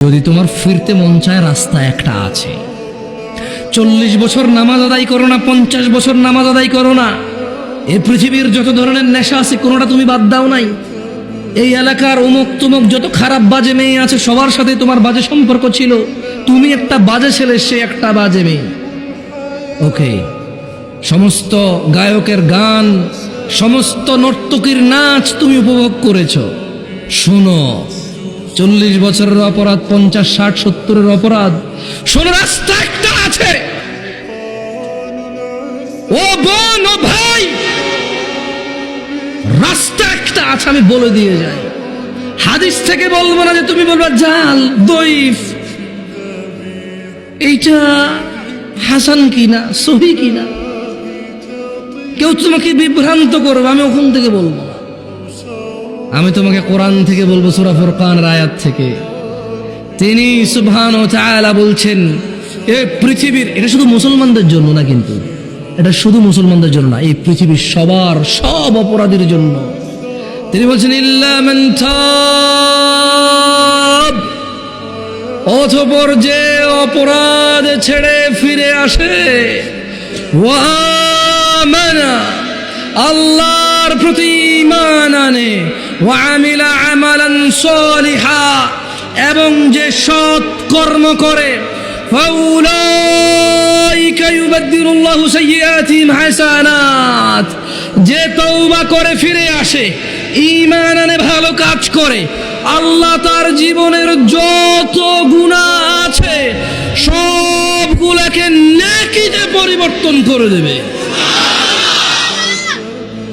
যদি তোমার ফিরতে মন চায় রাস্তা একটা আছে। চল্লিশ বছর নামাজ আদায় করো না, পঞ্চাশ বছর নামাজ আদায় করো না। এ পৃথিবীর যত ধরনের নেশা আছে, কোনোটা তুমি বাদ দাও নাই। এই এলাকার অমুক তুমুক যত খারাপ বাজে মেয়ে আছে, সবার সাথে তোমার বাজে সম্পর্ক ছিল। তুমি একটা বাজে ছেলে, সে একটা বাজে মেয়ে। ওকে, সমস্ত গায়কের গান, সমস্ত নর্তকীর নাচ তুমি উপভোগ করেছ। শোনো। চল্লিশ বছরের অপরাধ, পঞ্চাশ, ষাট, সত্তরের অপরাধ। শোনো, রাস্তা একটা আছে। ও বোন, ও ভাই, রাস্তা একটা আছে, আমি বলে দিয়ে যাই। হাদিস থেকে বলব না যে তুমি বলবা, জাল দইফ এইটা হাসান কিনা, সহি কিনা? কেউ তোমাকে বিভ্রান্ত করবে, আমি ওখান থেকে বলব। আমি তোমাকে কোরআন থেকে বলব সুরা ফুরকান আয়াত থেকে। তিনি সুবহান ও তাআলা বলছেন, এ পৃথিবীর, এটা শুধু মুসলমানদের জন্য না কিন্তু, এটা শুধু মুসলমানদের জন্য না, এই পৃথিবীর সবার, সব অপরাধীর জন্য। তিনি বলছেন, ইল্লা মান তাব অথপর যে অপরাধ ছেড়ে ফিরে আসে আল্লাহর প্রতি ঈমান আনে ওয়ামিলা আমালান সলিহা, এবং যে সৎ কর্ম করে যে তওবা করে ফিরে আসে আনে ভালো কাজ করে, আল্লাহ তার জীবনের যত গুনাহ আছে, সবগুলাকে নেকিতে পরিবর্তন করে দেবে।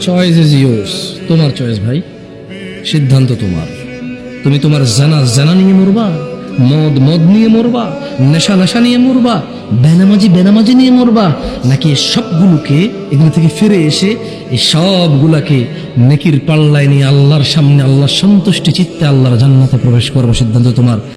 চয়েস ইজ ইয়োর্স তোমার চয়েস ভাই। সিদ্ধান্ত তোমার। তুমি তোমার জানা জানা নিয়ে মরবা, মদ মদ নিয়ে মরবা, নেশা নেশা নিয়ে মরবা, বেনামাজি বেনামাজি নিয়ে মরবা, নাকি সবগুলোকে এগুলো থেকে ফিরে এসে এই সবগুলাকে নেকির পাল্লায় নিয়ে আল্লাহর সামনে, আল্লাহর সন্তুষ্টি চিত্তে আল্লাহর জান্নাতে প্রবেশ করব সিদ্ধান্ত তোমার।